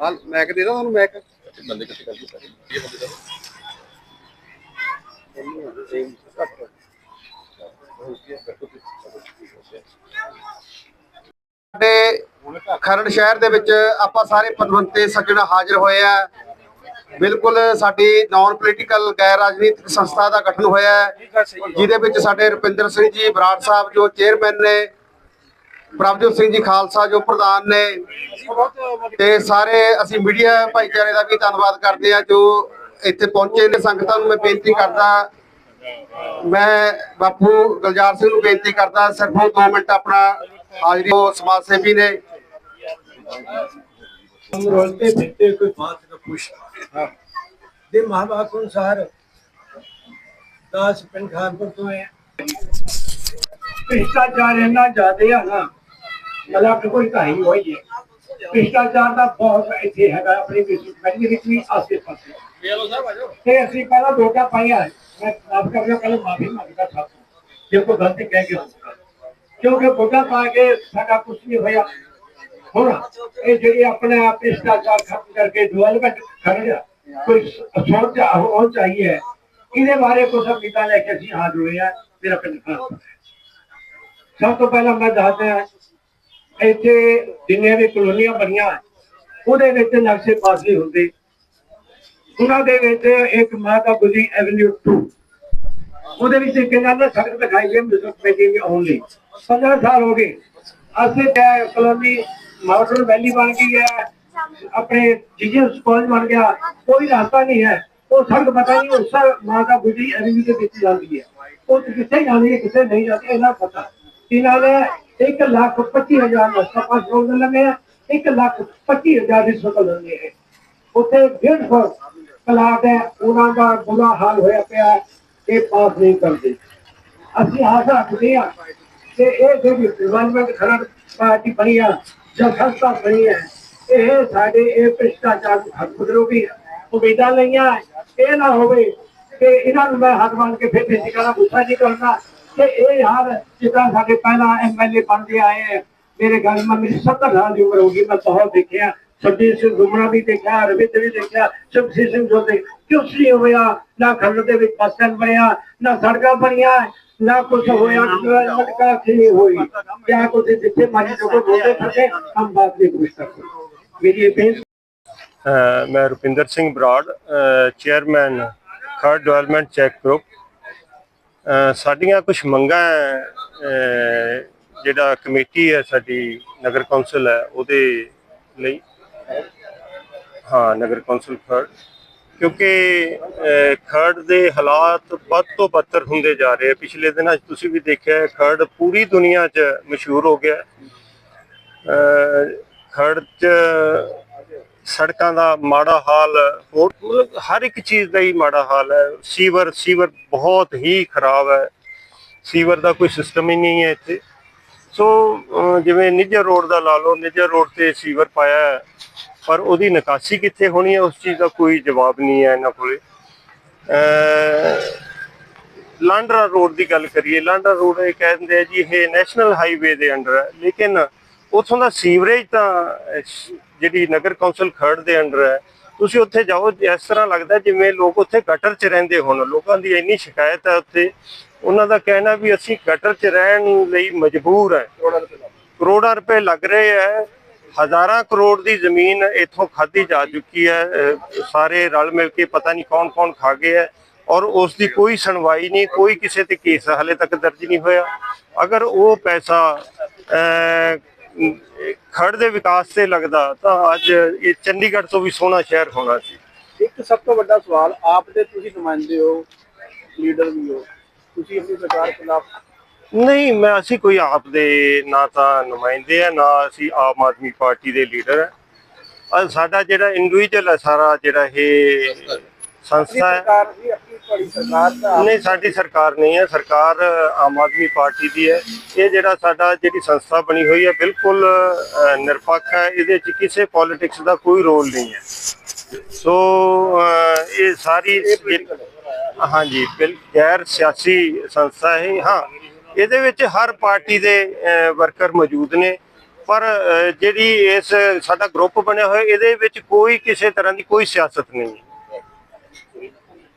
ਹਾਂ ਮੈਕ ਦੇ ਦਾਂ ਤੁਹਾਨੂੰ ਮੈਕ ਬੰਦੇ ਕਿੱਥੇ ਕਰਦੇ ਸਾਰੇ ਇਹ ਬੰਦੇ ਦਾ ਸਾਡੇ ਖਰੜ ਸ਼ਹਿਰ ਦੇ ਵਿੱਚ ਆਪਾਂ ਸਾਰੇ ਪਦਵੰਤੇ ਸੱਜਣ ਹਾਜ਼ਰ ਹੋਏ ਆ। ਬਿਲਕੁਲ ਸਾਡੀ ਨਾਨ ਪੋਲੀਟੀਕਲ ਗੈਰ ਰਾਜਨੀਤਿਕ ਸੰਸਥਾ ਦਾ ਗਠਨ ਹੋਇਆ ਹੈ। ਜਿਹਦੇ ਵਿੱਚ ਸਾਡੇ ਰੁਪਿੰਦਰ ਸਿੰਘ ਜੀ, ਬਰਾੜ ਸਾਹਿਬ ਜੋ ਚੇਅਰਮੈਨ ਨੇ ਪ੍ਰਭਜੋਤ ਸਿੰਘ ਜੀ ਖਾਲਸਾ ਜੋ ਪ੍ਰਧਾਨ ਨੇ ਤੇ ਸਾਰੇ ਅਸੀਂ ਮੀਡੀਆ ਭਾਈਚਾਰੇ ਦਾ ਵੀ ਧੰਨਵਾਦ ਕਰਦੇ ਆ ਜੋ ਇੱਥੇ ਪਹੁੰਚੇ ਨੇ ਸੰਗਤਾਂ ਨੂੰ ਮੈਂ ਬੇਨਤੀ ਕਰਦਾ ਮੈਂ ਬਾਪੂ ਗੁਲਜ਼ਾਰ ਸਿੰਘ ਨੂੰ ਬੇਨਤੀ ਕਰਦਾ ਸਿਰਫ ਉਹ 2 ਮਿੰਟ ਆਪਣਾ ਹਾਜ਼ਰੀ ਉਹ ਸਮਾਜ ਸੇਵੀ ਨੇ हम रोलते फिरते कोई बात का खुश ਦੇ ਮਹਾਵਾਕ ਅਨੁਸਾਰ ਦਾਸ ਪਿੰਡ ਖਾਨਪੁਰ ਤੋਂ ਹੈ ਭ੍ਰਿਸ਼ਟਾਚਾਰ ਇੰਨਾ ਜ਼ਿਆਦਾ ਆ ਨਾ ਮਤਲਬ ਕਿ ਕੋਈ ਕਹਾਣੀ ਹੋਈ ਹੈ ਭ੍ਰਿਸ਼ਟਾਚਾਰ ਦਾ ਬਹੁਤ ਇੱਥੇ ਹੈਗਾ ਆਪਣੀ ਵਿਸ਼ਵ ਵਿੱਚ ਵੀ ਆਸੇ ਪਾਸੇ ਤੇ ਅਸੀਂ ਪਹਿਲਾਂ ਵੋਟਾਂ ਪਾਈਆਂ ਮੈਂ ਮਾਫ ਕਰ ਰਿਹਾ ਪਹਿਲਾਂ ਮਾਫੀ ਮੰਗਦਾ ਸਭ ਤੋਂ ਜੇ ਕੋਈ ਗਲਤੀ ਕਹਿ ਕੇ ਹੋਊਗਾ ਕਿਉਂਕਿ ਵੋਟਾਂ ਪਾ ਕੇ ਸਾਡਾ ਕੁਝ ਨਹੀਂ ਹੋਇਆ ਹੁਣ ਇਹ ਜਿਹੜੀ ਆਪਣੇ ਆਪ ਭ੍ਰਿਸ਼ਟਾਚਾਰ ਖਤਮ ਕਰਕੇ ਡਿਵੈਲਪਮੈਂਟ ਕਰ ਰਿਹਾ ਕੋਈ ਸੋਚ ਹੋ ਚਾਹੀਏ ਇਹਦੇ ਬਾਰੇ ਕੁਝ ਅਮੀਤਾਂ ਲੈ ਕੇ ਅਸੀਂ ਹਾਜ਼ਰ ਹੋਏ ਆ ਮੇਰਾ ਪਿੰਡ ਖਾਨਪੁਰ ਹੈ। ਸਭ ਤੋਂ ਪਹਿਲਾਂ ਮੈਂ ਦੱਸਦਾ ਹਾਂ ਇੱਥੇ ਜਿੰਨੇ ਵੀ ਕਲੋਨੀਆਂ ਬਣੀਆਂ, ਉਹਦੇ ਵਿੱਚ ਨਕਸ਼ੇ ਪਾਸ ਹੁੰਦੇ। ਉਹਨਾਂ ਦੇ ਵਿੱਚ ਇੱਕ ਮਾਤਾ ਗੁਜਰੀ ਐਵਨਿਊ 2 ਉਹਦੇ ਵਿੱਚ ਕਿੰਨਾ ਨਾ ਸੜਕ ਦਿਖਾਈ ਗਈ ਮਿਸਰ ਪੈਕਿੰਗ ਓਨਲੀ 15 ਸਾਲ ਹੋ ਗਏ। ਅਸੀਂ ਕਲੋਨੀ ਮਾਡਰਨ ਵੈਲੀ ਬਣ ਗਈ ਹੈ। ਆਪਣੇ ਜੀਜਸ ਕਾਲਜ ਬਣ ਗਿਆ। ਕੋਈ ਰਸਤਾ ਨਹੀਂ ਹੈ। ਉਹ ਸੜਕ ਪਤਾ ਨਹੀਂ, ਉਸ ਮਾਤਾ ਗੁਜਰੀ ਐਵਨਿਊ ਦੇ ਵਿੱਚ ਜਾਂਦੀ ਹੈ। ਉਹ ਕਿੱਥੇ ਜਾਂਦੀ ਹੈ, ਕਿੱਥੇ ਨਹੀਂ ਜਾਂਦੀ, ਇਹਨਾਂ ਪਤਾ। ਇਹਨਾਂ ਨੇ 1 ਲੱਖ 25 ਹਜ਼ਾਰ ਦਾ ਸਪਾਸ ਰੋਡ ਲੰਮੇ 1 ਲੱਖ 25 ਹਜ਼ਾਰ ਦੀ ਸ਼ਕਲ ਲੰਮੇ ਹੈ ਉੱਥੇ 150 ਪਲਾਟ ਹੈ, ਉਹਨਾਂ ਦਾ ਬੁਰਾ ਹਾਲ ਹੋਇਆ ਪਿਆ ਇਹ ਪਾਸ ਨਹੀਂ ਕਰਦੇ। ਅਸੀਂ ਆਸ ਰੱਖਦੇ ਹਾਂ ਕਿ ਇਹ ਜਿਹੜੀ ਡਿਵੈਲਪਮੈਂਟ ਖਰੜ ਪਾਰਟੀ ਬਣੀ ਆ, ਜਾਂ ਸੰਸਥਾ ਬਣੀ ਹੈ ਇਹ ਸਾਡੇ ਇਹ ਭ੍ਰਿਸ਼ਟਾਚਾਰ ਨੂੰ ਖਤਮ ਉਮੀਦਾਂ ਲਈਆਂ, ਇਹ ਨਾ ਹੋਵੇ ਕਿ ਇਹਨਾਂ ਨੂੰ ਮੈਂ ਹੱਥ ਮੰਨ ਕੇ ਫਿਰ ਬੇਨਤੀ ਕਰਾਂ, ਗੁੱਸਾ ਨਹੀਂ ਕਰਨਾ। ਕਿ ਇਹ ਯਾਰ ਜਿੱਦਾਂ ਸਾਡੇ ਪਹਿਲਾਂ ਐਮਐਲਏ ਬਣਦੇ ਆਏ ਹੈ ਮੇਰੇ ਗੱਲ ਮੈਂ ਮੇਰੀ 70 ਸਾਲ ਦੀ ਉਮਰ ਹੋ ਗਈ, ਮੈਂ ਬਹੁਤ ਦੇਖਿਆ, ਸਰਜੀਤ ਸਿੰਘ ਗੁਮਰਾ ਵੀ ਦੇਖਿਆ ਰਵਿੰਦਰ ਵੀ ਦੇਖਿਆ, ਸ਼ਮਸ਼ੀਰ ਸਿੰਘ ਜੋਦੇ ਕਿਉਂ ਨਹੀਂ ਹੋਇਆ, ਨਾ ਖੰਡ ਦੇ ਵਿੱਚ ਬੱਸ ਸਟੈਂਡ ਬਣਿਆ, ਨਾ ਸੜਕਾਂ ਬਣੀਆਂ, ਨਾ ਕੁਝ ਹੋਇਆ ਮਟਕਾ ਨਹੀਂ ਹੋਈ। ਕਿਆ ਕੁਝ ਜਿੱਥੇ ਮਾਰੀ ਲੋਕ ਬੋਲਦੇ ਫਿਰਦੇ ਹਮ ਬਾਤ ਨਹੀਂ ਪੁੱਛ ਸਕਦੇ ਮੇਰੀ ਇਹ ਬੇਨਤੀ ਮੈਂ Rupinder Singh Brar chairman Kharar development check group ਸਾਡੀਆਂ ਕੁਝ ਮੰਗਾਂ ਹੈ, ਜਿਹੜਾ ਕਮੇਟੀ ਹੈ ਸਾਡੀ ਨਗਰ ਕੌਂਸਲ ਹੈ ਉਹਦੇ ਲਈ। ਹਾਂ ਨਗਰ ਕੌਂਸਲ ਖਰੜ। ਕਿਉਂਕਿ ਅ, ਖਰੜ ਦੇ ਹਾਲਾਤ ਵੱਧ ਤੋਂ ਬੱਤਰ ਹੁੰਦੇ ਜਾ ਰਹੇ ਆ। ਪਿਛਲੇ ਦਿਨਾਂ 'ਚ ਤੁਸੀਂ ਵੀ ਦੇਖਿਆ ਹੈ, ਖਰੜ ਪੂਰੀ ਦੁਨੀਆ 'ਚ ਮਸ਼ਹੂਰ ਹੋ ਗਿਆ। ਹੈ। ਖਰੜ 'ਚ ਸੜਕਾਂ ਦਾ ਮਾੜਾ ਹਾਲ ਹੋਰ ਮਤਲਬ ਹਰ ਇੱਕ ਚੀਜ਼ ਦਾ ਹੀ ਮਾੜਾ ਹਾਲ ਹੈ। ਸੀਵਰ ਸੀਵਰ ਬਹੁਤ ਹੀ ਖਰਾਬ ਹੈ। ਸੀਵਰ ਦਾ ਕੋਈ ਸਿਸਟਮ ਹੀ ਨਹੀਂ ਹੈ ਇੱਥੇ। ਸੋ ਜਿਵੇਂ ਨਿੱਜਰ ਰੋਡ ਦਾ ਲਾ ਲਓ ਨਿੱਜਰ ਰੋਡ ਤੇ ਸੀਵਰ ਪਾਇਆ ਹੈ, ਪਰ ਉਹਦੀ ਨਿਕਾਸੀ ਕਿੱਥੇ ਹੋਣੀ ਹੈ ਉਸ ਚੀਜ਼ ਦਾ ਕੋਈ ਜਵਾਬ ਨਹੀਂ ਹੈ ਇਹਨਾਂ ਕੋਲੇ। ਲਾਂਡਰਾ ਰੋਡ ਦੀ ਗੱਲ ਕਰੀਏ ਲਾਂਡਰਾ ਰੋਡ ਇਹ ਕਹਿੰਦੇ ਆ ਜੀ ਇਹ ਨੈਸ਼ਨਲ ਹਾਈਵੇ ਦੇ ਅੰਡਰ ਹੈ। ਲੇਕਿਨ ਉਥੋਂ ਦਾ ਸੀਵਰੇਜ ਤਾਂ ਜਿਹੜੀ ਨਗਰ ਕੌਂਸਲ ਖਰੜ ਦੇ ਅੰਡਰ ਹੈ ਤੁਸੀਂ ਉੱਥੇ ਜਾਓ ਇਸ ਤਰ੍ਹਾਂ ਲੱਗਦਾ ਜਿਵੇਂ ਲੋਕ ਉੱਥੇ ਗਟਰ 'ਚ ਰਹਿੰਦੇ ਹੋਣ ਲੋਕਾਂ ਦੀ ਇੰਨੀ ਸ਼ਿਕਾਇਤ ਹੈ ਉੱਥੇ। ਉਹਨਾਂ ਦਾ ਕਹਿਣਾ ਵੀ ਅਸੀਂ ਗਟਰ 'ਚ ਰਹਿਣ ਲਈ ਮਜਬੂਰ ਹੈ। ਕਰੋੜਾਂ ਰੁਪਏ ਲੱਗ ਰਹੇ ਹੈ ਹਜ਼ਾਰਾਂ ਕਰੋੜ ਦੀ ਜ਼ਮੀਨ ਇੱਥੋਂ ਖਾਧੀ ਜਾ ਚੁੱਕੀ ਹੈ ਸਾਰੇ ਰਲ ਮਿਲ ਕੇ ਪਤਾ ਨਹੀਂ ਕੌਣ ਕੌਣ ਖਾ ਗਏ ਹੈ ਔਰ ਉਸ ਦੀ ਕੋਈ ਸੁਣਵਾਈ ਨਹੀਂ ਕੋਈ ਕਿਸੇ ਤੇ ਕੇਸ ਹਲੇ ਤੱਕ ਦਰਜ ਨਹੀਂ ਹੋਇਆ। ਅਗਰ ਉਹ ਪੈਸਾ ਖੜ ਦੇ ਵਿਕਾਸ ਤੇ ਲੱਗਦਾ ਤਾਂ ਅੱਜ ਇਹ ਚੰਡੀਗੜ੍ਹ ਤੋਂ ਵੀ ਸੋਹਣਾ ਸ਼ਹਿਰ ਹੋਣਾ ਸੀ। ਇੱਕ ਸਭ ਤੋਂ ਵੱਡਾ ਸਵਾਲ ਆਪ ਦੇ ਤੁਸੀਂ ਨੁਮਾਇੰਦੇ ਹੋ ਲੀਡਰ ਵੀ ਹੋ ਤੁਸੀਂ ਆਪਣੀ ਸਰਕਾਰ ਖਿਲਾਫ? ਨਹੀਂ ਮੈਂ ਅਸੀਂ ਕੋਈ ਆਪ ਦੇ ਨਾ ਤਾਂ ਨੁਮਾਇੰਦੇ ਆ ਨਾ ਅਸੀਂ ਆਮ ਆਦਮੀ ਪਾਰਟੀ ਦੇ ਲੀਡਰ ਆ। ਸਾਡਾ ਜਿਹੜਾ ਇੰਡੀਵਿਜੂਅਲ ਹੈ ਸਾਰਾ ਜਿਹੜਾ ਇਹ ਸੰਸਥਾ ਹੈ। ਸਰਕਾਰ ਵੀ ਆਪਣੀ ਤੁਹਾਡੀ ਸਰਕਾਰ ਦਾ ਨਹੀਂ ਸਾਡੀ ਸਰਕਾਰ ਨਹੀਂ ਹੈ। ਸਰਕਾਰ ਆਮ ਆਦਮੀ ਪਾਰਟੀ ਦੀ ਹੈ। ਇਹ ਜਿਹੜਾ ਸਾਡਾ ਜਿਹੜੀ ਸੰਸਥਾ ਬਣੀ ਹੋਈ ਹੈ ਬਿਲਕੁਲ ਨਿਰਪੱਖ ਹੈ। ਇਹਦੇ ਵਿੱਚ ਕਿਸੇ ਪੋਲਿਟਿਕਸ ਦਾ ਕੋਈ ਰੋਲ ਨਹੀਂ ਹੈ। ਸੋ ਇਹ ਸਾਰੀ ਹਾਂਜੀ ਗੈਰ ਸਿਆਸੀ ਸੰਸਥਾ ਹੈ। ਹਾਂ ਇਹਦੇ ਵਿੱਚ ਹਰ ਪਾਰਟੀ ਦੇ ਵਰਕਰ ਮੌਜੂਦ ਨੇ। ਪਰ ਜਿਹੜੀ ਇਸ ਸਾਡਾ ਗਰੁੱਪ ਬਣਿਆ ਹੋਇਆ ਇਹਦੇ ਵਿੱਚ ਕੋਈ ਕਿਸੇ ਤਰ੍ਹਾਂ ਦੀ ਕੋਈ ਸਿਆਸਤ ਨਹੀਂ ਹੈ।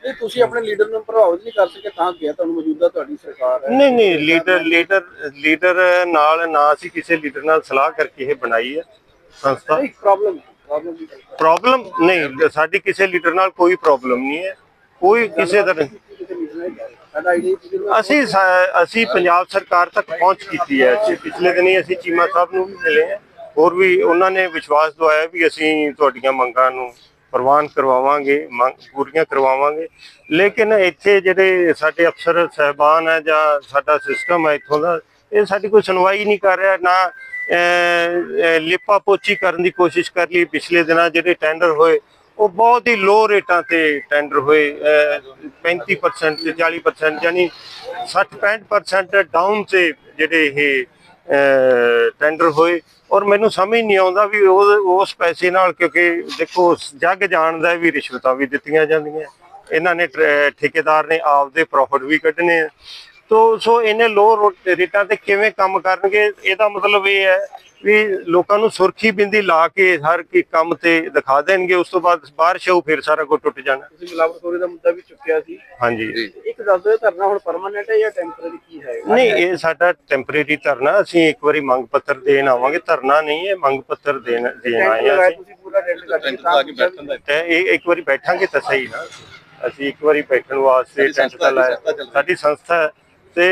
ਇਹ ਤੁਸੀਂ ਆਪਣੇ ਲੀਡਰ ਨੂੰ ਪ੍ਰਭਾਵਿਤ ਨਹੀਂ ਕਰ ਸਕੇ ਤਾਂ ਗਿਆ ਤੁਹਾਨੂੰ ਮੌਜੂਦਾ ਤੁਹਾਡੀ ਸਰਕਾਰ ਹੈ। ਨਹੀਂ ਨਹੀਂ ਲੀਡਰ ਲੀਡਰ ਲੀਡਰ ਨਾਲ ਨਾ ਅਸੀਂ ਕਿਸੇ ਲੀਡਰ ਨਾਲ ਸਲਾਹ ਕਰਕੇ ਇਹ ਬਣਾਈ ਹੈ ਸੰਸਥਾ। ਨਹੀਂ ਪ੍ਰੋਬਲਮ ਪ੍ਰੋਬਲਮ ਦੀ ਨਹੀਂ ਸਾਡੀ ਕਿਸੇ ਲੀਡਰ ਨਾਲ ਕੋਈ ਪ੍ਰੋਬਲਮ ਨਹੀਂ ਹੈ। ਕੋਈ ਕਿਸੇ ਕਿਹਾ। ਨੂੰ ਅਸੀਂ ਅਸੀਂ ਪੰਜਾਬ ਸਰਕਾਰ ਤੱਕ ਪਹੁੰਚ ਕੀਤੀ ਹੈ। ਪਿਛਲੇ ਦਿਨੀ ਅਸੀਂ ਚੀਮਾ ਸਾਹਿਬ ਨੂੰ ਵੀ ਮਿਲੇ ਹਾਂ। ਹੋਰ ਵੀ ਉਹਨਾਂ ਨੇ ਵਿਸ਼ਵਾਸ ਦਵਾਇਆ ਵੀ ਅਸੀਂ ਤੁਹਾਡੀਆਂ ਮੰਗਾਂ ਨੂੰ ਪ੍ਰਵਾਨ ਕਰਵਾਵਾਂਗੇ ਮੰਗ ਪੂਰੀਆਂ ਕਰਵਾਵਾਂਗੇ। ਲੇਕਿਨ ਇੱਥੇ ਜਿਹੜੇ ਸਾਡੇ ਅਫਸਰ ਸਹਿਬਾਨ ਹੈ ਜਾਂ ਸਾਡਾ ਸਿਸਟਮ ਹੈ ਇੱਥੋਂ ਦਾ ਇਹ ਸਾਡੀ ਕੋਈ ਸੁਣਵਾਈ ਨਹੀਂ ਕਰ ਰਿਹਾ ਨਾ ਲਿਪਾ ਪੋਚੀ ਕਰਨ ਦੀ ਕੋਸ਼ਿਸ਼ ਕਰ ਲਈ ਪਿਛਲੇ ਦਿਨਾਂ ਜਿਹੜੇ ਟੈਂਡਰ ਹੋਏ ਉਹ ਬਹੁਤ ਹੀ ਲੋ ਰੇਟਾਂ ਤੇ ਟੈਂਡਰ ਹੋਏ ਅਹ, 35% ਤੇ 40% ਯਾਨੀ 60-65% ਡਾਊਨ ਤੇ ਜਿਹੜੇ ਇਹ ਟੈਂਡਰ ਹੋਏ ਔਰ ਮੈਨੂੰ ਸਮਝ ਨਹੀਂ ਆਉਂਦਾ ਵੀ ਉਹ ਉਸ ਪੈਸੇ ਨਾਲ ਕਿਉਂਕਿ ਦੇਖੋ ਜੱਗ ਜਾਣਦਾ ਹੈ ਵੀ ਰਿਸ਼ਵਤਾਂ ਵੀ ਦਿੱਤੀਆਂ ਜਾਂਦੀਆਂ। ਇਹਨਾਂ ਨੇ ਟਰ- ਠੇਕੇਦਾਰ ਨੇ ਆਪਦੇ ਪ੍ਰੋਫਿਟ ਵੀ ਕੱਢਣੇ ਆ। ਤੋ ਸੋ ਇਹਨੇ ਲੋ ਰੇਟਾਂ ਤੇ ਕਿਵੇਂ ਕੰਮ ਕਰਨਗੇ ਇਹਦਾ ਮਤਲਬ ਇਹ ਹੈ ਵੀ ਲੋਕਾਂ ਨੂੰ ਸੁਰਖੀ ਬਿੰਦੀ ਲਾ ਕੇ ਹਰ ਕੀ ਕੰਮ ਤੇ ਦਿਖਾ ਦੇਣਗੇ ਉਸ ਤੋਂ ਬਾਅਦ ਬਾਰਿਸ਼ ਆਊ ਫਿਰ ਸਾਰਾ ਕੁਝ ਟੁੱਟ ਜਾਣਾ। ਤੁਸੀਂ ਮਿਲਾਵਟਖੋਰੀ ਦਾ ਮੁੱਦਾ ਵੀ ਚੁੱਕਿਆ ਸੀ। ਹਾਂਜੀ। ਇੱਕ ਦੱਸ ਦਿਓ ਧਰਨਾ ਹੁਣ ਪਰਮਾਨੈਂਟ ਹੈ ਜਾਂ ਟੈਂਪਰੇਰੀ ਕੀ ਹੈ? ਨਹੀਂ ਇਹ ਸਾਡਾ ਟੈਂਪਰੇਰੀ ਧਰਨਾ ਅਸੀਂ ਇੱਕ ਵਾਰੀ ਮੰਗ ਪੱਤਰ ਦੇਣ ਆਵਾਂਗੇ। ਧਰਨਾ ਨਹੀਂ ਹੈ ਮੰਗ ਪੱਤਰ ਦੇਣ ਦੇਣ ਆਏ ਅਸੀਂ। ਤੁਸੀਂ ਪੂਰਾ ਟੈਂਟ ਕਰਕੇ ਟੈਂਟ ਲਾ ਕੇ ਬੈਠਣ ਦਾ ਤੇ ਇਹ ਇੱਕ ਵਾਰੀ ਬੈਠਾਂਗੇ ਤਾਂ ਸਹੀ ਨਾ। ਅਸੀਂ ਇੱਕ ਵਾਰੀ ਬੈਠਣ ਵਾਸਤੇ ਸਾਡੀ ਟੈਂਟ ਲਾਇਆ। ਸਾਡੀ ਸੰਸਥਾ ਹੈ ਤੇ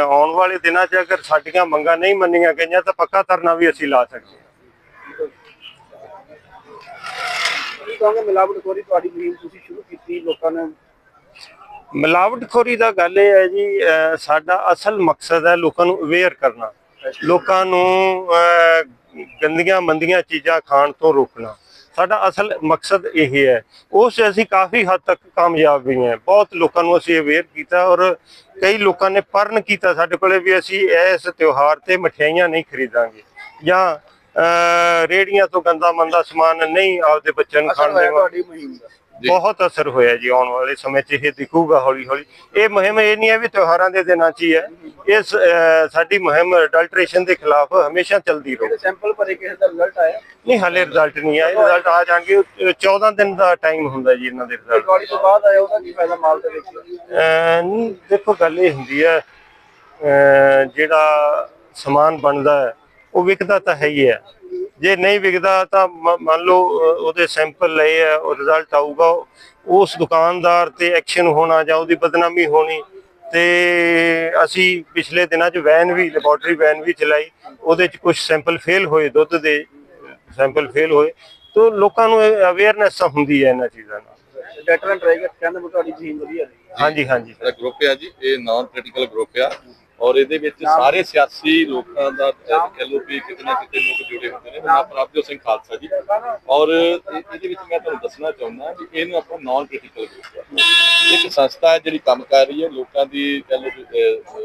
ਆਉਣ ਵਾਲੇ ਦਿਨਾਂ 'ਚ ਅਗਰ ਸਾਡੀਆਂ ਮੰਗਾਂ ਨਹੀਂ ਮੰਨੀਆਂ ਗਈਆਂ ਤਾਂ ਪੱਕਾ ਧਰਨਾ ਵੀ ਅਸੀਂ ਲਾ ਸਕਦੇ ਹਾਂ। ਕਹਾਂਗੇ ਮਿਲਾਵਟਖੋਰੀ ਤੁਹਾਡੀ ਮੁਹਿੰਮ ਤੁਸੀਂ ਸ਼ੁਰੂ ਕੀਤੀ ਲੋਕਾਂ ਨੇ? ਮਿਲਾਵਟਖੋਰੀ ਦਾ ਗੱਲ ਇਹ ਹੈ ਜੀ ਸਾਡਾ ਅਸਲ ਮਕਸਦ ਹੈ ਲੋਕਾਂ ਨੂੰ ਅਵੇਅਰ ਕਰਨਾ। ਲੋਕਾਂ ਨੂੰ ਗੰਦੀਆਂ ਮੰਦੀਆਂ ਚੀਜ਼ਾਂ ਖਾਣ ਤੋਂ ਰੋਕਣਾ। ਸਾਡਾ ਅਸਲ ਮਕਸਦ ਇਹ ਹੈ। ਉਸ 'ਚ ਅਸੀਂ ਕਾਫੀ ਹੱਦ ਤੱਕ ਕਾਮਯਾਬ ਵੀ ਹਾਂ। ਬਹੁਤ ਲੋਕਾਂ ਨੂੰ ਅਸੀਂ ਅਵੇਅਰ ਕੀਤਾ ਔਰ ਕਈ ਲੋਕਾਂ ਨੇ ਪਰਨ ਕੀਤਾ ਸਾਡੇ ਕੋਲੇ ਵੀ ਅਸੀਂ ਇਸ ਤਿਉਹਾਰ ਤੇ ਮਠਿਆਈਆਂ ਨਹੀਂ ਖਰੀਦਾਂਗੇ ਜਾਂ ਅਹ, ਰੇਹੜੀਆਂ ਤੋਂ ਗੰਦਾ ਮੰਦਾ ਸਮਾਨ ਨਹੀਂ ਆਪਦੇ ਬੱਚਿਆਂ ਨੂੰ ਖਾਣ ਦੇਵਾਂਗੇ। ਬਹੁਤ ਅਸਰ ਹੋਇਆ ਜੀ ਆਉਣ ਵਾਲੇ ਸਮੇਂ 'ਚ ਇਹ ਦਿਖੂਗਾ ਹੌਲੀ ਹੌਲੀ ਇਹ ਮੁਹਿੰਮ ਇਹ ਨਹੀਂ ਹੈ ਵੀ ਤਿਉਹਾਰਾਂ ਦੇ ਦਿਨਾਂ 'ਚ ਹੀ ਹੈ। ਇਸ ਸਾਡੀ ਮੁਹਿੰਮ ਅਡਲਟ੍ਰੇਸ਼ਨ ਦੇ ਖਿਲਾਫ ਹਮੇਸ਼ਾ ਚੱਲਦੀ ਰਹੂ। ਸੈਂਪਲ ਭਰੇ ਕਿਸੇ ਦਾ ਰਿਜ਼ਲਟ ਆਇਆ? ਨਹੀਂ ਹਲੇ ਰਿਜ਼ਲਟ ਨਹੀਂ ਆਇਆ। ਰਿਜ਼ਲਟ ਆ ਜਾਣਗੇ ਅਹ, 14 ਦਿਨ ਦਾ ਟਾਈਮ ਹੁੰਦਾ ਜੀ ਇਹਨਾਂ ਦੇ ਰਿਜ਼ਲਟ ਦਿਵਾਲੀ ਤੋਂ ਬਾਅਦ ਆਇਆ ਉਹਦਾ ਕੀ ਫਾਇਦਾ ਮਾਲ ਤੇ ਨਹੀਂ ਦੇਖੋ ਗੱਲ ਇਹ ਹੁੰਦੀ ਹੈ ਅਹ, ਜਿਹੜਾ ਸਮਾਨ ਬਣਦਾ ਹੈ ਉਹ ਵਿਕਦਾ ਤਾਂ ਹੈ ਹੀ ਹੈ। ਜੇ ਨਹੀਂ ਵਿਕਦਾ ਤਾਂ ਮੰਨ ਲਓ ਉਹਦੇ ਸੈਂਪਲ ਲਏ ਆ ਉਹ ਰਿਜ਼ਲਟ ਆਊਗਾ ਉਸ ਦੁਕਾਨਦਾਰ ਤੇ ਐਕਸ਼ਨ ਹੋਣਾ ਜਾਂ ਉਹਦੀ ਬਦਨਾਮੀ ਹੋਣੀ ਤੇ ਅਸੀਂ ਪਿਛਲੇ ਦਿਨਾਂ 'ਚ ਵੈਨ ਵੀ ਲੈਬੋਰਟਰੀ ਵੈਨ ਵੀ ਚਲਾਈ ਉਹਦੇ 'ਚ ਕੁਝ ਸੈਂਪਲ ਫੇਲ ਹੋਏ ਦੁੱਧ ਦੇ ਸੈਂਪਲ ਫੇਲ ਹੋਏ ਤਾਂ ਲੋਕਾਂ ਨੂੰ ਅਵੇਅਰਨੈਸ ਹੁੰਦੀ ਹੈ ਇਹਨਾਂ ਚੀਜ਼ਾਂ ਨਾਲ। ਡਾਕਟਰ ਟਰਾਈ ਕਰ ਕਹਿੰਦੇ ਤੁਹਾਡੀ ਮੁਹਿੰਮ ਵਧੀਆ ਹਾਂਜੀ ਹਾਂਜੀ। ਗਰੁੱਪ ਹੈ ਜੀ ਇਹ ਨਾਨ ਪੋਲੀਟੀਕਲ ਗਰੁੱਪ ਆ। ਔਰ ਇਹਦੇ ਵਿੱਚ ਸਾਰੇ ਸਿਆਸੀ ਲੋਕਾਂ ਦਾ ਕਹਿ ਲਓ ਵੀ ਕਿਤੇ ਨਾ ਕਿਤੇ ਲੋਕ ਜੁੜੇ ਹੁੰਦੇ ਨੇ। ਨਾਮ? ਪ੍ਰਭਜੋਤ ਸਿੰਘ ਖਾਲਸਾ ਜੀ। ਔਰ ਇਹ- ਇਹਦੇ ਵਿੱਚ ਮੈਂ ਤੁਹਾਨੂੰ ਦੱਸਣਾ ਚਾਹੁੰਦਾ ਕਿ ਇਹਨੂੰ ਆਪਾਂ ਨਾਨ ਆ ਇੱਕ ਸੰਸਥਾ ਹੈ ਜਿਹੜੀ ਕੰਮ ਕਰ ਰਹੀ ਹੈ ਲੋਕਾਂ ਦੀ ਕਹਿ ਅਹ,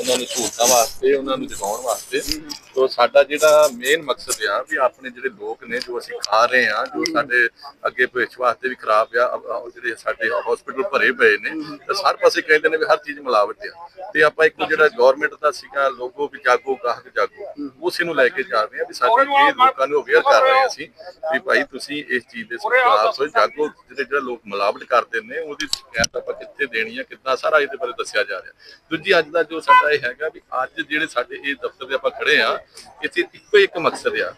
ਉਹਨਾਂ ਨੂੰ ਸਹੂਲਤਾਂ ਵਾਸਤੇ ਉਹਨਾਂ ਨੂੰ ਜਗਾਉਣ ਵਾਸਤੇ। ਤੋਂ ਸਾਡਾ ਜਿਹੜਾ ਮੇਨ ਮਕਸਦ ਆ ਵੀ ਆਪਣੇ ਜਿਹੜੇ ਲੋਕ ਨੇ ਜੋ ਅਸੀਂ ਖਾ ਰਹੇ ਆ ਜੋ ਸਾਡੇ ਅੱਗੇ ਭਵਿੱਖ ਵਾਸਤੇ ਵੀ ਖਰਾਬ ਆ ਜਿਹੜੇ ਸਾਡੇ ਹਸਪੀਟਲ ਭਰੇ ਪਏ ਨੇ ਤੇ ਹਰ ਪਾਸੇ ਕਹਿੰਦੇ ਨੇ ਵੀ ਹਰ ਚੀਜ਼ ਮਿਲਾਵਟ ਆ। ਤੇ ਆਪਾਂ ਇੱਕ ਜਿਹੜਾ ਗਵਰਨਮੈਂਟ ਦਾ ਸੀਗਾ ਲੋਗੋ ਵੀ ਜਾਗੋ ਗਾਹਕ ਜਾਗੋ ਉਸੇ ਨੂੰ ਲੈ ਕੇ ਜਾ ਰਹੇ ਆ ਵੀ ਸਾਡੇ ਇਹ ਲੋਕਾਂ ਨੂੰ ਅਵੇਅਰ ਕਰ ਰਹੇ ਆ ਅਸੀਂ ਵੀ ਭਾਈ ਤੁਸੀਂ ਇਸ ਚੀਜ਼ ਦੇ ਖਿਲਾਫ ਜਾਗੋ ਜਿਹੜੇ ਜਿਹੜਾ ਲੋਕ ਮਿਲਾਵਟ ਕਰਦੇ ਨੇ ਉਹਦੀ ਸ਼ਿਕਾਇਤ ਆਪਾਂ ਕਿੱਥੇ ਦੇਣੀ ਆ ਕਿੱਦਾਂ ਸਾਰਾ ਇਹਦੇ ਬਾਰੇ ਦੱਸਿਆ ਜਾ ਰਿਹਾ। ਦੂਜੀ ਅੱਜ ਦਾ ਜੋ ਸਾਡਾ ਇਹ ਹੈਗਾ ਵੀ ਅੱਜ ਜਿਹੜੇ ਸਾਡੇ ਇਹ ਦਫ਼ਤਰ ਦੇ ਆਪਾਂ ਖੜੇ ਆ ਇੱਥੇ ਇੱਕੋ ਇੱਕ ਮਕਸਦ ਆ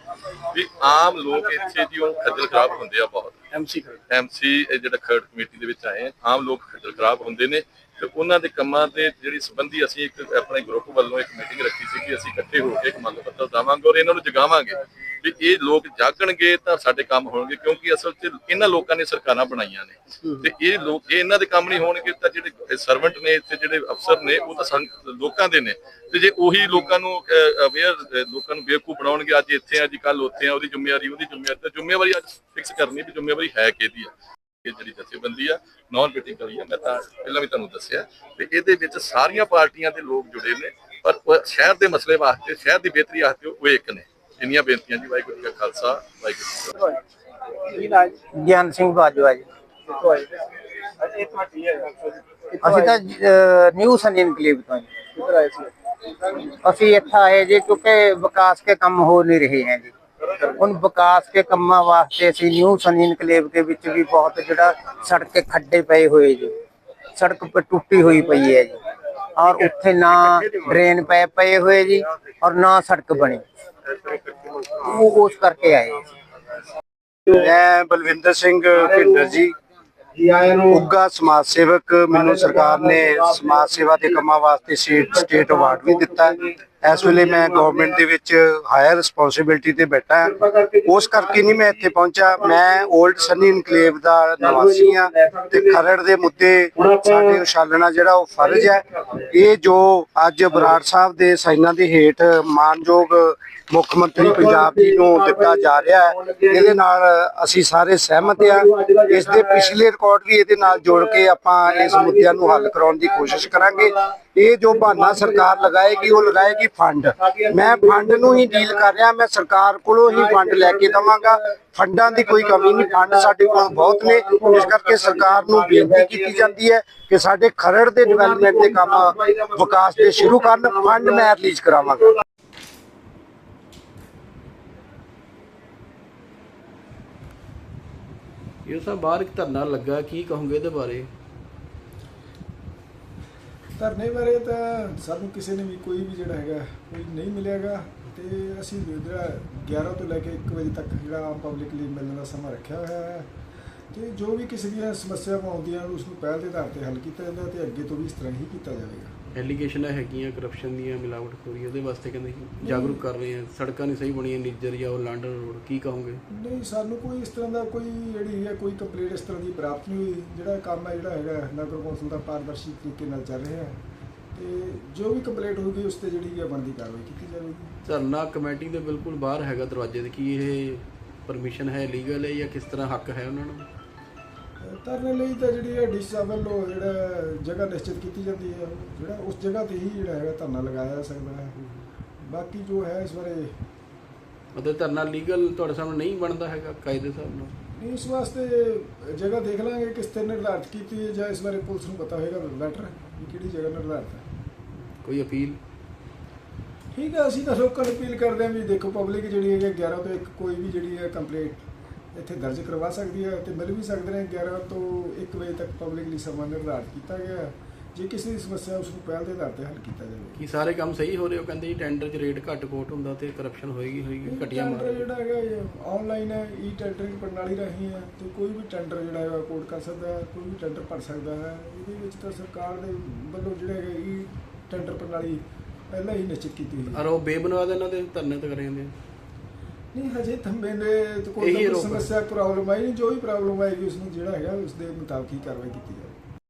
ਵੀ ਆਮ ਲੋਕ ਇੱਥੇ ਜੀ ਉਹ ਖੱਜਲ ਖਰਾਬ ਹੁੰਦੇ ਆ ਬਹੁਤ। ਐਮਸੀ ਐਮਸੀ ਜਿਹੜਾ ਖਰੜ ਕਮੇਟੀ ਦੇ ਵਿੱਚ ਆਏ ਆਮ ਲੋਕ ਖੱਜਲ ਖਰਾਬ ਹੁੰਦੇ ਨੇ ਤੇ ਉਹਨਾਂ ਦੇ ਕੰਮਾਂ ਦੇ ਜਿਹੜੀ ਸੰਬੰਧੀ ਅਸੀਂ ਇੱਕ ਆਪਣੇ ਗਰੁੱਪ ਵੱਲੋਂ ਇੱਕ ਮੀਟਿੰਗ ਰੱਖੀ ਸੀ ਕਿ ਅਸੀਂ ਇਕੱਠੇ ਹੋ ਕੇ ਇੱਕ ਮੰਗ ਪੱਤਰ ਦੇਵਾਂਗੇ ਔਰ ਇਹਨਾਂ ਨੂੰ ਜਗਾਵਾਂਗੇ। ਵੀ ਇਹ ਲੋਕ ਜਾਗਣਗੇ ਤਾਂ ਸਾਡੇ ਕੰਮ ਹੋਣਗੇ ਕਿਉਂਕਿ ਅਸਲ 'ਚ ਇਹਨਾਂ ਲੋਕਾਂ ਨੇ ਸਰਕਾਰਾਂ ਬਣਾਈਆਂ ਨੇ। ਤੇ ਇਹ ਲੋਕ ਜੇ ਇਹਨਾਂ ਦੇ ਕੰਮ ਨਹੀਂ ਹੋਣਗੇ ਤਾਂ ਜਿਹੜੇ ਸਰਵੈਂਟ ਨੇ ਤੇ ਜਿਹੜੇ ਅਫਸਰ ਨੇ ਉਹ ਤਾਂ ਲੋਕਾਂ ਦੇ ਨੇ। ਤੇ ਜੇ ਉਹੀ ਲੋਕਾਂ ਨੂੰ ਅਵੇਅਰ ਲੋਕਾਂ ਨੂੰ ਬੇਵਕੂਫ ਬਣਾਉਣਗੇ ਅੱਜ ਇੱਥੇ ਆ ਜੀ ਕੱਲ ਉੱਥੇ ਆ ਉਹਦੀ ਜ਼ਿੰਮੇਵਾਰੀ ਉਹਦੀ ਜ਼ਿੰਮੇਵਾਰੀ ਤਾਂ ਜ਼ਿੰਮੇਵਾਰੀ ਅੱਜ ਫਿਕਸ ਕਰਨੀ ਵੀ ਜ਼ਿੰਮੇਵਾਰੀ ਹੈ ਕਿਹਦੀ ਆ? ਇਹ ਜਿਹੜੀ ਜਥੇਬੰਦੀ ਆ ਨਾਨ ਪੋਲੀਟੀਕਲ ਆ ਮੈਂ ਤਾਂ ਪਹਿਲਾਂ ਵੀ ਤੁਹਾਨੂੰ ਦੱਸਿਆ। ਤੇ ਇਹਦੇ ਵਿੱਚ ਸਾਰੀਆਂ ਪਾਰਟੀਆਂ ਦੇ ਲੋਕ ਜੁੜੇ ਨੇ ਪਰ ਸ਼ਹਿਰ ਦੇ ਮਸਲੇ ਵਾਸਤੇ ਸ਼ਹਿਰ ਦੀ ਬਿਹਤਰੀ ਵਾਸਤੇ ਉਹ ਇੱਕ ਨੇ। ਇੰਨੀਆਂ ਬੇਨਤੀਆਂ ਜੀ ਵਾਹਿਗੁਰੂ ਜੀ ਕਾ ਖਾਲਸਾ ਵਾਹਿਗੁਰੂ ਜੀ ਕੀ ਗਿਆਨ ਸਿੰਘ ਬਾਜਵਾ ਜੀ। ਇਹ ਤੁਹਾਡੀ ਹੈ ਅਸੀਂ ਤਾਂ ਨਿਊ ਸਨ ਇਨਕਲੇਵ ਤੋਂ ਜੀ। ਕਿੱਧਰ ਆਏ ਸੀ? ਅਸੀਂ ਇੱਥੇ ਆਏ ਜੀ ਕਿਉਂਕਿ ਵਿਕਾਸ ਕੇ ਕੰਮ ਹੋ ਨਹੀਂ ਰਹੇ ਹੈ ਜੀ। ਉਨ ਵਿਕਾਸ ਕੇ ਕੰਮਾਂ ਵਾਸਤੇ ਅਸੀਂ ਨਿਊ ਸਨ ਇਨਕਲੇਵ ਦੇ ਵਿੱਚ ਵੀ ਬਹੁਤ ਜਿਹੜਾ ਸੜਕ ਕੇ ਖੱਡੇ ਪਏ ਹੋਏ ਜੀ। ਸੜਕ ਪਰ ਟੁੱਟੀ ਹੋਈ ਪਈ ਹੈ ਜੀ। ਔਰ ਉੱਥੇ ਨਾ ਡਰੇਨ ਪਏ ਪਏ ਹੋਏ ਜੀ ਔਰ ਨਾ ਸੜਕ ਬਣੀ। ਉਹ ਉਸ ਕਰਕੇ ਆਏ ਮੈਂ ਬਲਵਿੰਦਰ ਸਿੰਘ ਭਿੰਡਰ ਜੀ ਜੀ ਉੱਗਾ ਸਮਾਜ ਸੇਵਕ। ਮੈਨੂੰ ਸਰਕਾਰ ਨੇ ਸਮਾਜ ਸੇਵਾ ਦੇ ਕੰਮਾਂ ਵਾਸਤੇ ਸਟੇਟ ਅਵਾਰਡ ਵੀ ਦਿੱਤਾ। ਇਸ ਵੇਲੇ ਮੈਂ ਗਵਰਨਮੈਂਟ ਦੇ ਵਿੱਚ ਹਾਇਰ ਰਿਸਪੌਂਸਿਬਿਲਟੀ ਤੇ ਬੈਠਾ। ਉਸ ਕਰਕੇ ਨਹੀਂ ਮੈਂ ਇੱਥੇ ਪਹੁੰਚਾ ਮੈਂ 올ਡ ਸਨੀ ਇਨਕਲੇਵ ਦਾ ਨਿਵਾਸੀ ਹਾਂ ਤੇ ਖਰੜ ਦੇ ਮੁੱਦੇ ਸਾਡੇ ਉਛਾਲਣਾ ਜਿਹੜਾ ਉਹ ਫਰਜ਼ ਹੈ। ਇਹ ਜੋ ਅੱਜ ਬਰਾੜ ਸਾਹਿਬ ਦੇ ਸਾਈਨਾਂ ਦੇ ਹੇਠ ਮਾਨਯੋਗ ਮੁੱਖ ਮੰਤਰੀ ਪੰਜਾਬ ਜੀ ਨੂੰ ਦਿੱਤਾ ਜਾ ਰਿਹਾ ਹੈ, ਇਹਦੇ ਨਾਲ ਅਸੀਂ ਸਾਰੇ ਸਹਿਮਤ ਹਾਂ। ਇਸ ਦੇ ਪਿਛਲੇ ਰਿਕਾਰਡ ਵੀ ਇਹਦੇ ਨਾਲ ਜੋੜ ਕੇ ਆਪਾਂ ਇਸ ਮੁੱਦਿਆਂ ਨੂੰ ਹੱਲ ਕਰਾਉਣ ਦੀ ਕੋਸ਼ਿਸ਼ ਕਰਾਂਗੇ। ਇਹ ਜੋ ਬਹਾਨਾ ਸਰਕਾਰ ਲਗਾਏਗੀ, ਉਹ ਲਗਾਏਗੀ ਫੰਡ। ਮੈਂ ਫੰਡ ਨੂੰ ਹੀ ਡੀਲ ਕਰ ਰਿਹਾ, ਮੈਂ ਸਰਕਾਰ ਕੋਲੋਂ ਹੀ ਫੰਡ ਲੈ ਕੇ ਦਵਾਂਗਾ। ਫੰਡਾਂ ਦੀ ਕੋਈ ਕਮੀ ਨਹੀਂ, ਫੰਡ ਸਾਡੇ ਕੋਲ ਬਹੁਤ ਨੇ। ਇਸ ਕਰਕੇ ਸਰਕਾਰ ਨੂੰ ਬੇਨਤੀ ਕੀਤੀ ਜਾਂਦੀ ਹੈ ਕਿ ਸਾਡੇ ਖਰੜ ਦੇ ਡਿਵੈਲਪਮੈਂਟ ਦੇ ਕੰਮ ਵਿਕਾਸ ਦੇ ਸ਼ੁਰੂ ਕਰਨ, ਫੰਡ ਮੈਂ ਰਿਲੀਜ਼ ਕਰਾਵਾਂਗਾ। ਇਹ ਸਭ ਬਾਹਰ ਇੱਕ ਧਰਨਾ ਲੱਗਾ, ਕੀ ਕਹੋਗੇ ਇਹਦੇ ਬਾਰੇ? ਧਰਨੇ ਬਾਰੇ ਤਾਂ ਸਾਨੂੰ ਕਿਸੇ ਨੇ ਵੀ ਕੋਈ ਵੀ ਜਿਹੜਾ ਹੈਗਾ, ਕੋਈ ਨਹੀਂ ਮਿਲਿਆਗਾ ਤੇ ਅਸੀਂ ਜਿਹੜਾ 11 ਤੋਂ ਲੈ ਕੇ 1 ਵਜੇ ਤੱਕ ਜਿਹੜਾ ਆਮ ਪਬਲਿਕ ਲਈ ਮਿਲਣ ਦਾ ਸਮਾਂ ਰੱਖਿਆ ਹੋਇਆ ਹੈ ਤੇ ਜੋ ਵੀ ਕਿਸੇ ਦੀਆਂ ਸਮੱਸਿਆਵਾਂ ਆਉਂਦੀਆਂ ਹਨ ਉਸ ਨੂੰ ਪਹਿਲ ਦੇ ਆਧਾਰ ਤੇ ਹੱਲ ਕੀਤਾ ਜਾਂਦਾ ਤੇ ਅੱਗੇ ਤੋਂ ਵੀ ਇਸ ਤਰ੍ਹਾਂ ਹੀ ਕੀਤਾ ਜਾਵੇਗਾ। ਐਲੀਗੇਸ਼ਨਾਂ ਹੈਗੀਆਂ ਕਰਪਸ਼ਨ ਦੀਆਂ ਮਿਲਾਵਟਖੋਰੀ ਉਹਦੇ ਵਾਸਤੇ ਕਹਿੰਦੇ ਸੀ ਜਾਗਰੂਕ ਕਰ ਰਹੇ ਆ। ਸੜਕਾਂ ਨਹੀਂ ਸਹੀ ਬਣੀਆਂ ਨਿੱਜਰ ਜਾਂ ਉਹ ਲਾਂਡਰ ਰੋਡ ਕੀ ਕਹੋਗੇ? ਨਹੀਂ ਸਾਨੂੰ ਕੋਈ ਇਸ ਤਰ੍ਹਾਂ ਦਾ ਕੋਈ ਜਿਹੜੀ ਹੈ ਕੋਈ ਕੰਪਲੇਂਟ ਇਸ ਤਰ੍ਹਾਂ ਦੀ ਪ੍ਰਾਪਤ ਨਹੀਂ ਹੋਈ। ਜਿਹੜਾ ਕੰਮ ਹੈ ਜਿਹੜਾ ਹੈਗਾ ਨਗਰ ਕੌਂਸਲ ਦਾ ਪਾਰਦਰਸ਼ੀ ਤਰੀਕੇ ਨਾਲ ਚੱਲ ਰਿਹਾ ਹੈ। ਤੇ ਜੋ ਵੀ ਕੰਪਲੇਂਟ ਹੋਊਗੀ ਉਸ ਤੇ ਜਿਹੜੀ ਹੈ ਬਣਦੀ ਕਾਰਵਾਈ ਕੀਤੀ ਜਾਵੇਗੀ। ਧਰਨਾ ਕਮੇਟੀ ਦੇ ਬਿਲਕੁਲ ਬਾਹਰ ਹੈਗਾ ਦਰਵਾਜ਼ੇ ਦੇ ਕੀ ਇਹ ਪਰਮਿਸ਼ਨ ਹੈ ਲੀਗਲ ਹੈ ਜਾਂ ਕਿਸ ਤਰ੍ਹਾਂ ਹੱਕ ਹੈ ਉਹਨਾਂ ਨੂੰ? ਧਰਨੇ ਲਈ ਤਾਂ ਜਿਹੜੀ ਹੈ ਡੀਸੀ ਵੱਲੋਂ ਜਿਹੜਾ ਜਗ੍ਹਾ ਨਿਸ਼ਚਿਤ ਕੀਤੀ ਜਾਂਦੀ ਹੈ ਜਿਹੜਾ ਉਸ ਜਗ੍ਹਾ ਤੇ ਹੀ ਜਿਹੜਾ ਹੈਗਾ ਧਰਨਾ ਲਗਾਇਆ ਜਾ ਸਕਦਾ ਹੈ। ਬਾਕੀ ਜੋ ਹੈ ਇਸ ਬਾਰੇ ਮਤਲਬ ਧਰਨਾ ਲੀਗਲ ਤੁਹਾਡੇ ਸਾਹਮਣੇ ਨਹੀਂ ਬਣਦਾ ਹੈਗਾ ਕਾਇਦੇ ਸਾਹਿਬ ਨਾਲ? ਨਹੀਂ ਇਸ ਵਾਸਤੇ ਜਗ੍ਹਾ ਦੇਖ ਲਾਂਗੇ ਕਿਸ ਤੇ ਨਿਰਧਾਰਿਤ ਕੀਤੀ ਹੈ ਜਾਂ ਇਸ ਬਾਰੇ ਪੁਲਿਸ ਨੂੰ ਪਤਾ ਹੋਏਗਾ ਲੈਟਰ ਕਿ ਕਿਹੜੀ ਜਗ੍ਹਾ ਨਿਰਧਾਰਿਤ ਹੈ। ਕੋਈ ਅਪੀਲ? ਠੀਕ ਹੈ ਅਸੀਂ ਤਾਂ ਲੋਕਾਂ ਨੂੰ ਅਪੀਲ ਕਰਦੇ ਹਾਂ ਵੀ ਦੇਖੋ ਪਬਲਿਕ ਜਿਹੜੀ ਹੈ 11 ਤੋਂ ਇੱਕ ਕੋਈ ਵੀ ਜਿਹੜੀ ਹੈ ਕੰਪਲੇਂਟ ਇੱਥੇ ਦਰਜ ਕਰਵਾ ਸਕਦੀ ਹੈ ਤੇ ਮਿਲ ਵੀ ਸਕਦੇ ਨੇ। 11 ਤੋਂ 1 ਵਜੇ ਤੱਕ ਪਬਲਿਕ ਲਈ ਸਮਾਂ ਨਿਰਧਾਰਿਤ ਕੀਤਾ ਗਿਆ ਹੈ। ਜੇ ਕਿਸੇ ਦੀ ਸਮੱਸਿਆ ਉਸ ਨੂੰ ਪਹਿਲ ਦੇ ਆਧਾਰ ਤੇ ਹੱਲ ਕੀਤਾ ਜਾਵੇ। ਕੀ ਸਾਰੇ ਕੰਮ ਸਹੀ ਹੋ ਰਹੇ ਹੋ? ਕਹਿੰਦੇ ਜੀ ਟੈਂਡਰ 'ਚ ਰੇਟ ਘੱਟ ਕੋਟ ਹੁੰਦਾ ਤੇ ਕਰਪਸ਼ਨ ਹੋਏਗੀ ਹੋਏਗੀ ਘਟੀਆਂ ਮਾਰ। ਜਿਹੜਾ ਹੈਗਾ ਆਨਲਾਈਨ ਹੈ ਈ ਟੈਂਡਰਿੰਗ ਪ੍ਰਣਾਲੀ ਰਾਹੀਂ ਹੈ ਤੇ ਕੋਈ ਵੀ ਟੈਂਡਰ ਜਿਹੜਾ ਹੈਗਾ ਕੋਡ ਕਰ ਸਕਦਾ ਹੈ ਕੋਈ ਵੀ ਟੈਂਡਰ ਭਰ ਸਕਦਾ ਹੈ। ਇਹਦੇ ਵਿੱਚ ਤਾਂ ਸਰਕਾਰ ਦੇ ਵੱਲੋਂ ਜਿਹੜਾ ਹੈਗਾ ਈ ਟੈਂਡਰ ਪ੍ਰਣਾਲੀ ਪਹਿਲਾਂ ਹੀ ਨਿਸ਼ਚਿਤ ਕੀਤੀ ਹੋਈ ਹੈ। ਔਰ ਉਹ ਬੇਬੁਨਿਆਦ ਇਹਨਾਂ ਦੇ ਧਰਨੇ ਤੇ ਕਰੇ ਜਾਂਦੇ ਆ। ਨਹੀਂ ਹਜੇ ਥੰਬੇ ਤੇ ਕੋਈ। ਸਮੱਸਿਆ ਪ੍ਰੋਬਲਮ ਆਈ ਨਹੀਂ ਜੋ ਵੀ ਪ੍ਰੋਬਲਮ ਆਏਗੀ ਉਸ ਨੂੰ ਜਿਹੜਾ ਹੈਗਾ ਉਸ ਦੇ ਮੁਤਾਬਕ ਹੀ ਕਾਰਵਾਈ ਕੀਤੀ ਜਾਵੇ